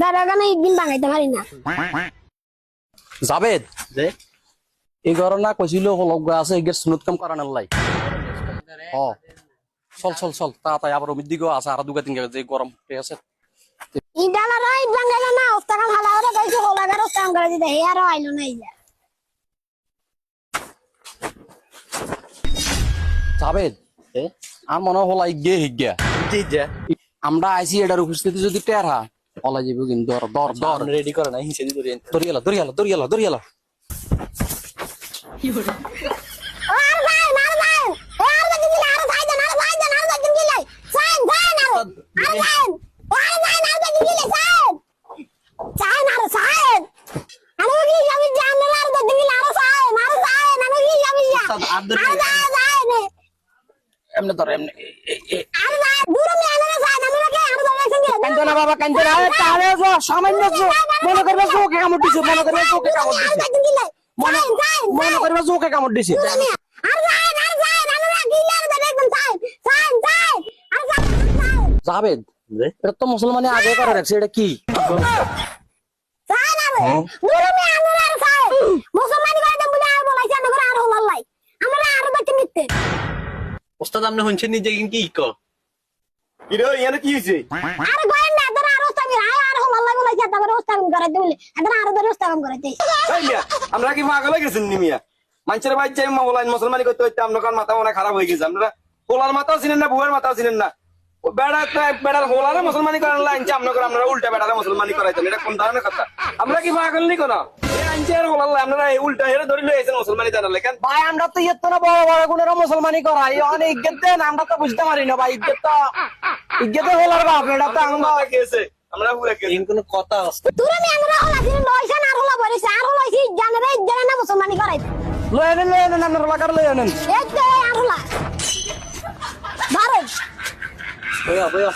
যারা গানে একদিন বাঙাইতে পারি না। জাবেদ যে এই ঘটনা কইছিল হলক আছে এগের সুনত কাম করানোর লাই। ও চল চল চল তাড়াতাড়ি আবার অমিত দিকেও আছে আর দুগা তিন যে গরম ঠিক আছে ইডালা রা ইট না ওস্তাকাম হালা করে কইছে হোলাগার ওস্তাকাম করে দিতে হে আর আইলো না ইয়া জাবেদ এ আর মনে হল ইগে হিগিয়া যে আমরা আইসি এটার উপস্থিতি যদি টেরা হলা যাব কিন্তু দর দর দর রেডি করে না হিসেবে ধরে দরিয়ালা দরিয়ালা দরিয়ালা দরিয়ালা ও আর ভাই আর ভাই আর ভাই দিলে আর ভাই দেন আর ভাই দেন আর ভাই দিলে সাইন সাইন আর আর ভাই আর ভাই আর ভাই দিলে সাইন সাইন আর সাইন আমি কি আমি জানি আর ভাই দিলে আর সাইন আর সাইন আমি কি আমি আর ভাই সাইন এমনি ধর এমনি আর ভাই দূরে আমি আনা সাইন আমি কি আর ভাই সঙ্গে কান্দো না বাবা কান্দো না আরে তাহলে সামান্য মনে করবে চোখে কামড় দিছে মনে করবে চোখে কামড় দিছে। মনে করবে চোখে কামড় দিছে। জাবেদ এটা তো মুসলমানে আগে করে রাখছে এটা কি? ওস্তাদ আপনি শুনছেন নিজে কি ক কিরে ইয়ানে কি হইছে? আর ওস্তামি আয় আর হলাই বলাইছে তারপরে ওস্তামি করে দিলে আর ধরে ওস্তামি করে দেই আমরা কি পাগল হয়ে গেছেন নি মিয়া? মানুষের বাচ্চা মোবাইল মুসলমানি করতে হইতে আপনার মাথা মনে খারাপ হয়ে গেছে? আপনারা হোলার মাথাও চিনেন না বুয়ের মাথাও চিনেন না। বেড়া বেড়ার হোলারে মুসলমানি আপনারা উল্টা বেড়ারে মুসলমানি এটা কোন ধরনের কথা? আমরা কি পাগল নি কোন? এই আইনছে আর হোলার আপনারা এই উল্টা হেরে ধরে লইছেন মুসলমানি জানালে কেন? ভাই আমরা তো ইয়ে তো না বড় বড় গুণের মুসলমানি করা এই অনেক ইজ্জত দেন আমরা তো বুঝতে পারি না ভাই ইজ্জত তো ইজ্জত হলার বাপ এটা তো আমরা আমরা কথা আছে? আমি আমরা হলা দিন লইছে আর হলা বলেছে আর হলাইছে জানে রে জানে না মুসলমানি করে লয়ে নেন লয়ে নেন আপনার লাগার লয়ে নেন এই তো আর হলা। ধরে বয়া বয়া